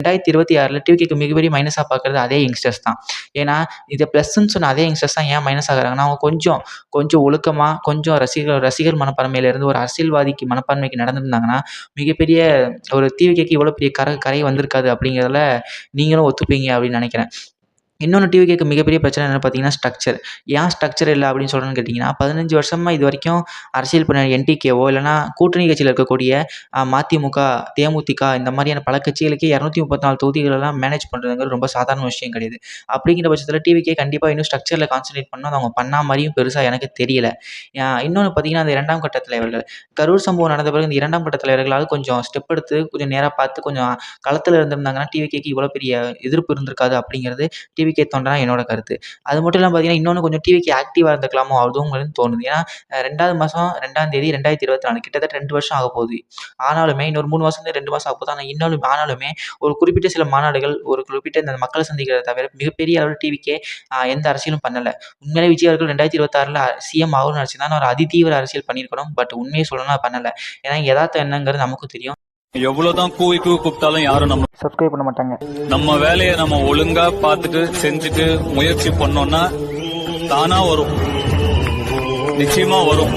ரெண்டாயிரத்தி இருபத்தி ஆறில் டிவிகேக்கு மிகப்பெரிய மைனஸாக பார்க்குறது அதே யங்ஸ்டர்ஸ் தான். ஏன்னா இதை ப்ளஸ்ஸுன்னு சொன்ன அதே யங்ஸ்டர்ஸ் தான் ஏன் மைனஸ் ஆகுறாங்கன்னா அவங்க கொஞ்சம் கொஞ்சம் ஒழுக்கமாக கொஞ்சம் ரசிகர் ரசிகர் மனப்பான்மையிலேருந்து ஒரு அரசியல்வாதிக்கு மனப்பான்மைக்கு நடந்திருந்தாங்கன்னா மிகப்பெரிய ஒரு டிவிகேக்கு இவ்வளோ பெரிய கரை கரை வந்திருக்காது அப்படிங்கிறதுல நீங்களும் ஒத்துப்பீங்க அப்படின்னு நினைக்கிறேன். இன்னொன்று டிவி கேட்க மிகப்பெரிய பிரச்சனை என்னென்னு பார்த்தீங்கன்னா ஸ்ட்ரக்சர் ஏன் ஸ்ட்ரக்சர் இல்லை அப்படின்னு சொல்கிறேன்னு கேட்டிங்கன்னா பதினஞ்சு வருஷமாக இது வரைக்கும் அரசியல் பண்ண என்டிகேவோ இல்லைனா கூட்டணி கட்சியில் இருக்கக்கூடிய மதிமுக தேமுதிக இந்த மாதிரியான பல கட்சிகளுக்கு இரநூத்தி முப்பத்தி நாலு தொகுதிகளெல்லாம் மேனேஜ் பண்ணுறதுங்கிறது ரொம்ப சாதாரண விஷயம் கிடையாது. அப்படிங்கிற பட்சத்தில் டிவிக்கே கண்டிப்பாக இன்னும் ஸ்ட்ரக்சரில் கான்சன்ட்ரேட் பண்ணால் அவங்க பண்ணா மாதிரியும் பெருசாக எனக்கு தெரியல. இன்னொன்று பார்த்தீங்கன்னா அந்த இரண்டாம் கட்ட தலைவர்கள். கரூர் சம்பவம் நடந்த பிறகு இந்த இரண்டாம் கட்ட தலைவர்களால் கொஞ்சம் ஸ்டெப் எடுத்து கொஞ்சம் நேராக பார்த்து கொஞ்சம் களத்தில் இருந்திருந்தாங்கன்னா டிவிகேக்கு இவ்வளோ பெரிய எதிர்ப்பு இருந்திருக்காது அப்படிங்கிறது டிவி டிவிகே தொண்டனா என்னோட கருத்து. அது மட்டும் இல்லாமல் பார்த்தீங்கன்னா இன்னொன்று கொஞ்சம் டிவிக்கு ஆக்டிவாக இருந்துக்கலாமோ அதுவும் தோணுது. ஏன்னா ரெண்டாவது மாதம் ரெண்டாம் தேதி ரெண்டாயிரத்தி இருபத்தி நாலு. கிட்டத்தட்ட ரெண்டு வருஷம் ஆக போகுது. ஆனாலுமே இன்னொரு மூணு மாதம் ரெண்டு மாதம் ஆக போகுது ஆனால் இன்னொரு ஆனாலுமே ஒரு குறிப்பிட்ட சில மாநாடுகள் ஒரு குறிப்பிட்ட இந்த மக்களை சந்திக்கிறத தவிர மிகப்பெரிய அளவில் டிவிக்கே எந்த அரசியலும் பண்ணலை. உண்மையிலே விஜய் அவர்கள் ரெண்டாயிரத்தி இருபத்தாறில் சிஎம் ஆகணும்னு நினச்சி தான் ஒரு அதிதீவிர அரசியல் பண்ணியிருக்கணும். பட் உண்மையை சொல்லணும்னா பண்ணலை. ஏன்னா யதார்த்தம் என்னங்கிறது நமக்கும் தெரியும். எவ்வளவுதான் கூவி கூவி கூப்பிட்டாலும் யாரும் நம்ம சப்ஸ்கிரைப் பண்ண மாட்டாங்க. நம்ம வேலையை நம்ம ஒழுங்கா பார்த்துட்டு செஞ்சுட்டு முயற்சி பண்ணோம்னா தானா வரும். நிச்சயமா வரும்.